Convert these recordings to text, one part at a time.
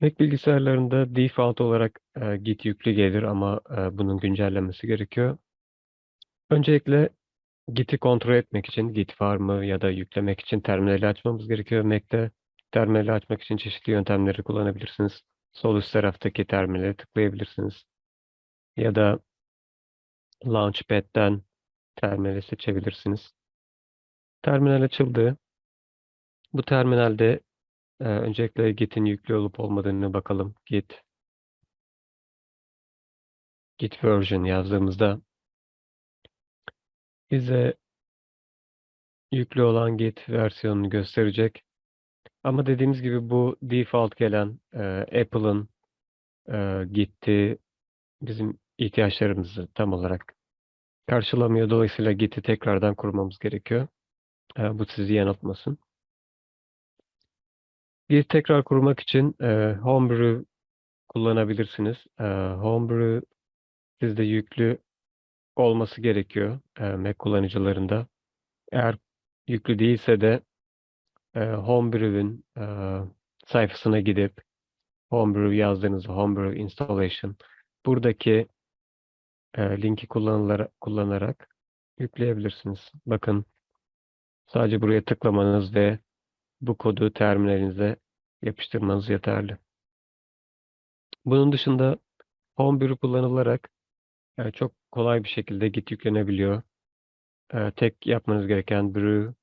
Mac bilgisayarlarında default olarak e, Git yüklü gelir ama e, bunun güncellenmesi gerekiyor. Öncelikle Git'i kontrol etmek için Git var mı ya da yüklemek için terminali açmamız gerekiyor. Mac'te terminali açmak için çeşitli yöntemleri kullanabilirsiniz. Sol üst taraftaki terminale tıklayabilirsiniz. Ya da Launchpad'den terminali seçebilirsiniz. Terminal açıldı. Bu terminalde e, öncelikle Git'in yüklü olup olmadığını bakalım. Git Git version yazdığımızda bize yüklü olan Git versiyonunu gösterecek. Ama dediğimiz gibi bu default gelen e, Apple'ın e, Git'i bizim ihtiyaçlarımızı tam olarak karşılamıyor. Dolayısıyla Git'i tekrardan kurmamız gerekiyor. E, bu sizi yanıltmasın. Git tekrar kurmak için e, Homebrew kullanabilirsiniz. E, Homebrew sizde yüklü olması gerekiyor e, Mac kullanıcılarında. Eğer yüklü değilse de e, Homebrew'in e, sayfasına gidip Homebrew yazdığınızda Homebrew installation buradaki e, linki kullanılarak, kullanarak yükleyebilirsiniz. Bakın sadece buraya tıklamanız ve bu kodu terminalinize yapıştırmanız yeterli. Bunun dışında Homebrew kullanılarak e, çok kolay bir şekilde Git yüklenebiliyor. E, tek yapmanız gereken brew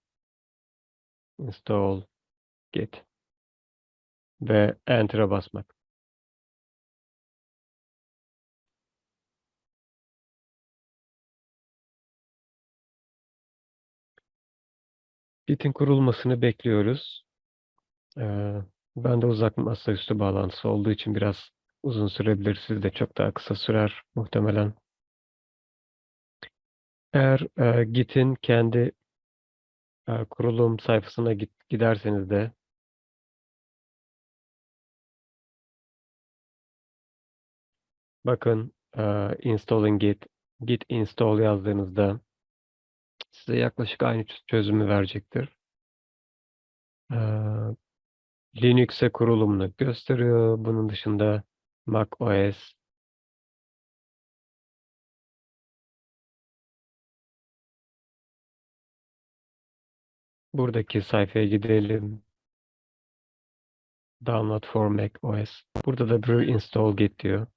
install git ve enter'a basmak. Git'in kurulmasını bekliyoruz. Ee, ben de uzak masaüstü bağlantısı olduğu için biraz uzun sürebilir. Sizde çok daha kısa sürer muhtemelen. Eğer e, Git'in kendi e, kurulum sayfasına git, giderseniz de bakın e, installing Git, Git install yazdığınızda size yaklaşık aynı çözümü verecektir. Linux'e kurulumunu gösteriyor. Bunun dışında Mac OS, buradaki sayfaya gidelim. Download for Mac OS. Burada da brew install git diyor.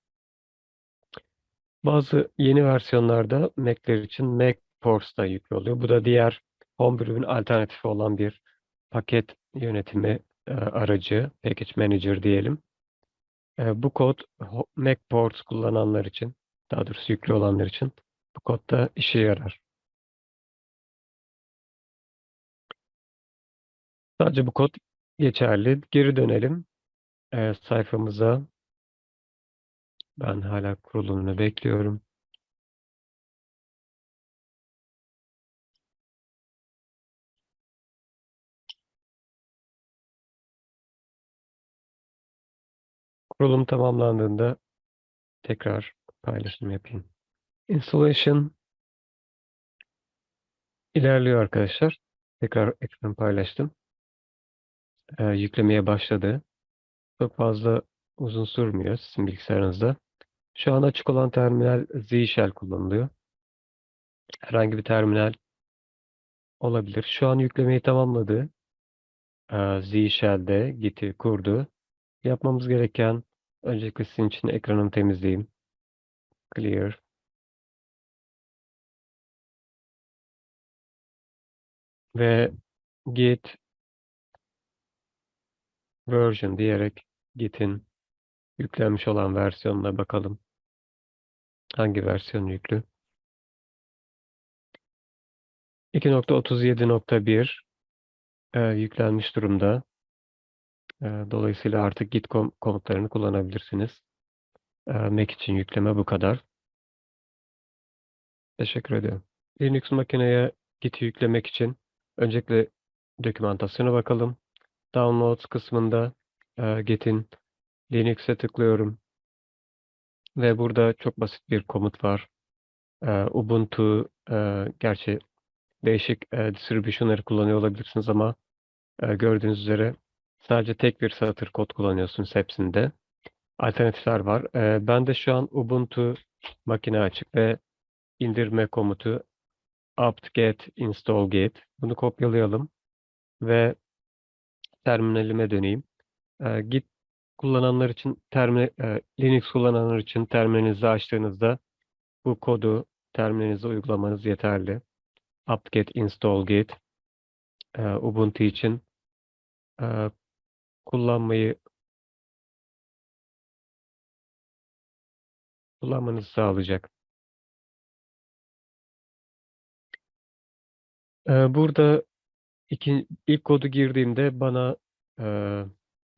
Bazı yeni versiyonlarda Mac'ler için Mac Force da yüklü oluyor. Bu da diğer Homebrew'in alternatifi olan bir paket yönetimi e, aracı, Package Manager diyelim. E, bu kod Mac Ports kullananlar için, daha doğrusu yüklü olanlar için bu kod da işe yarar. Sadece bu kod geçerli. Geri dönelim e, sayfamıza. Ben hala kurulumunu bekliyorum. Kurulum tamamlandığında tekrar paylaşım yapayım. Installation ilerliyor arkadaşlar. Tekrar ekran paylaştım. Ee, yüklemeye başladı. Çok fazla uzun sürmüyor sizin bilgisayarınızda. Şu an açık olan terminal Z Shell kullanılıyor. Herhangi bir terminal olabilir. Şu an yüklemeyi tamamladı. Ee, Z Shell'de Git'i kurdu. Yapmamız gereken öncelikle sizin için ekranımı temizleyeyim. Clear. Ve git version diyerek git'in yüklenmiş olan versiyonuna bakalım. Hangi versiyon yüklü? 2.37.1 e, yüklenmiş durumda. Dolayısıyla artık git kom komutlarını kullanabilirsiniz. Mac için yükleme bu kadar. Teşekkür ediyorum. Linux makineye Git'i yüklemek için öncelikle dokümantasyona bakalım. Downloads kısmında Git'in Linux'e tıklıyorum. Ve burada çok basit bir komut var. Ubuntu, gerçi değişik distribution'ları kullanıyor olabilirsiniz ama gördüğünüz üzere Sadece tek bir satır kod kullanıyorsunuz hepsinde. Alternatifler var. Ee, ben de şu an Ubuntu makine açık ve indirme komutu apt-get install git. Bunu kopyalayalım ve terminalime döneyim. Ee, Git kullananlar için terminal, e, Linux kullananlar için terminalinizi açtığınızda bu kodu terminalinize uygulamanız yeterli. apt-get install git e, Ubuntu için e, kullanmayı kullanmanızı sağlayacak. Burada iki, ilk kodu girdiğimde bana e,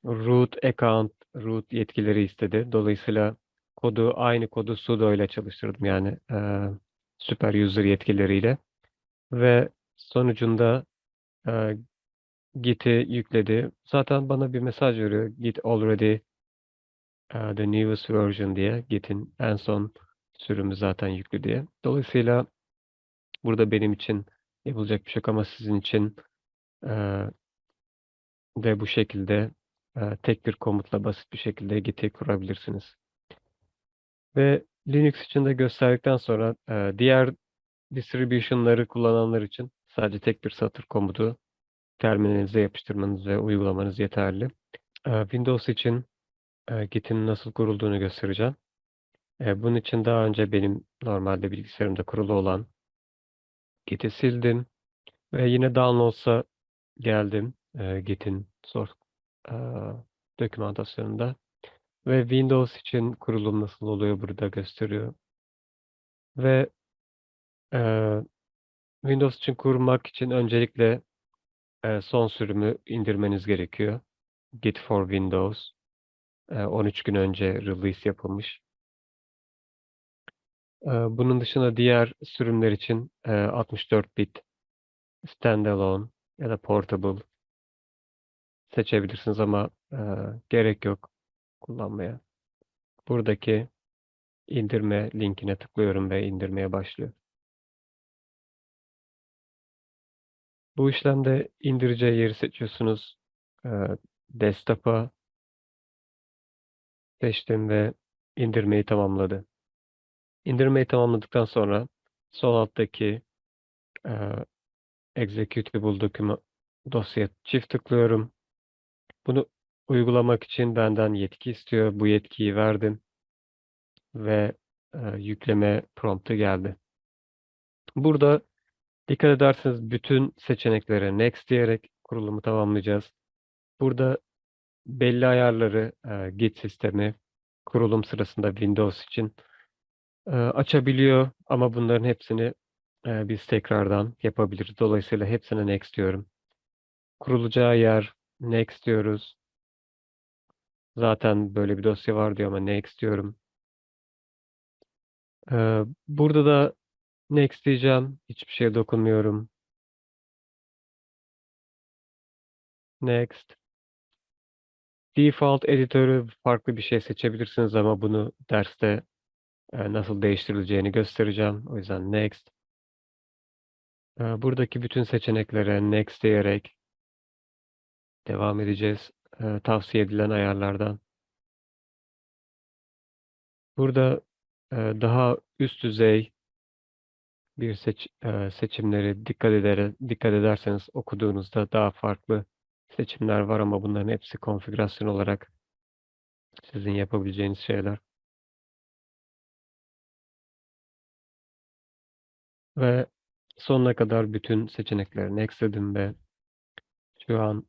root account, root yetkileri istedi. Dolayısıyla kodu aynı kodu sudo ile çalıştırdım yani e, super user yetkileriyle ve sonucunda e, Git'i yükledi. Zaten bana bir mesaj veriyor. Git already uh, the newest version diye. Git'in en son sürümü zaten yüklü diye. Dolayısıyla burada benim için yapılacak bir şey yok ama sizin için e, de bu şekilde e, tek bir komutla basit bir şekilde Git'i kurabilirsiniz. Ve Linux için de gösterdikten sonra e, diğer distribution'ları kullananlar için sadece tek bir satır komutu terminalinize yapıştırmanız ve uygulamanız yeterli. Windows için Git'in nasıl kurulduğunu göstereceğim. Bunun için daha önce benim normalde bilgisayarımda kurulu olan Git'i sildim ve yine downloads'a geldim Git'in source dokümantasyonunda ve Windows için kurulum nasıl oluyor burada gösteriyor. Ve e, Windows için kurmak için öncelikle e, son sürümü indirmeniz gerekiyor. Git for Windows. E, 13 gün önce release yapılmış. E, bunun dışında diğer sürümler için e, 64 bit standalone ya da portable seçebilirsiniz ama e, gerek yok kullanmaya. Buradaki indirme linkine tıklıyorum ve indirmeye başlıyor. Bu işlemde indireceği yeri seçiyorsunuz. E, desktop'a seçtim ve indirmeyi tamamladı. İndirmeyi tamamladıktan sonra sol alttaki e, executable document dosya çift tıklıyorum. Bunu uygulamak için benden yetki istiyor. Bu yetkiyi verdim ve e, yükleme promptu geldi. Burada dikkat ederseniz bütün seçeneklere next diyerek kurulumu tamamlayacağız. Burada belli ayarları e, Git sistemi kurulum sırasında Windows için e, açabiliyor ama bunların hepsini e, biz tekrardan yapabiliriz. Dolayısıyla hepsine next diyorum. Kurulacağı yer next diyoruz. Zaten böyle bir dosya var diyor ama next diyorum. Ee, burada da next diyeceğim. Hiçbir şeye dokunmuyorum. Next. Default editörü farklı bir şey seçebilirsiniz ama bunu derste e, nasıl değiştirileceğini göstereceğim. O yüzden next. Ee, buradaki bütün seçeneklere next diyerek devam edeceğiz. Ee, tavsiye edilen ayarlardan. Burada e, daha üst düzey bir seç, e, seçimleri dikkat eder dikkat ederseniz okuduğunuzda daha farklı seçimler var ama bunların hepsi konfigürasyon olarak sizin yapabileceğiniz şeyler. Ve sonuna kadar bütün seçenekleri next dedim ve şu an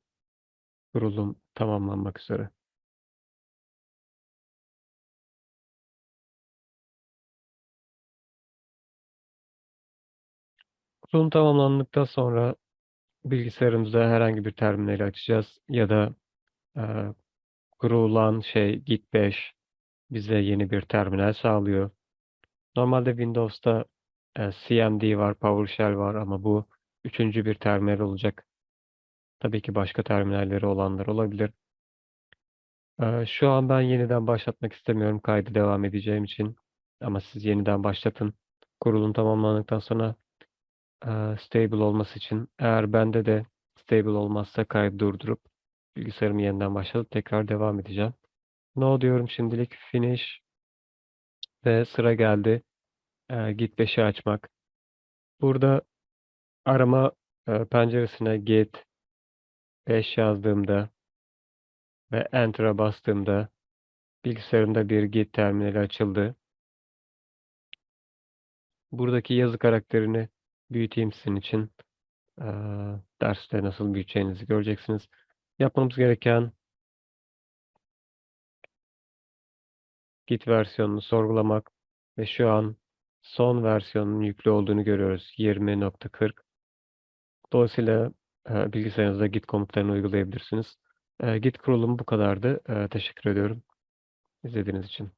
kurulum tamamlanmak üzere. Kurulum tamamlandıktan sonra bilgisayarımızda herhangi bir terminali açacağız ya da e, kurulan şey Git 5 bize yeni bir terminal sağlıyor. Normalde Windows'ta e, CMD var, PowerShell var ama bu üçüncü bir terminal olacak. Tabii ki başka terminalleri olanlar olabilir. E, şu an ben yeniden başlatmak istemiyorum kaydı devam edeceğim için. Ama siz yeniden başlatın. Kurulum tamamlandıktan sonra e, stable olması için. Eğer bende de stable olmazsa kaydı durdurup Bilgisayarım yeniden başladı. Tekrar devam edeceğim. No diyorum şimdilik. Finish. Ve sıra geldi. Ee, Git 5'i açmak. Burada arama e, penceresine Git 5 yazdığımda ve Enter'a bastığımda bilgisayarımda bir Git terminali açıldı. Buradaki yazı karakterini büyüteyim sizin için. Derste nasıl büyüteceğinizi göreceksiniz. Yapmamız gereken Git versiyonunu sorgulamak ve şu an son versiyonun yüklü olduğunu görüyoruz. 20.40. Dolayısıyla bilgisayarınızda Git komutlarını uygulayabilirsiniz. Git kurulumu bu kadardı. Teşekkür ediyorum izlediğiniz için.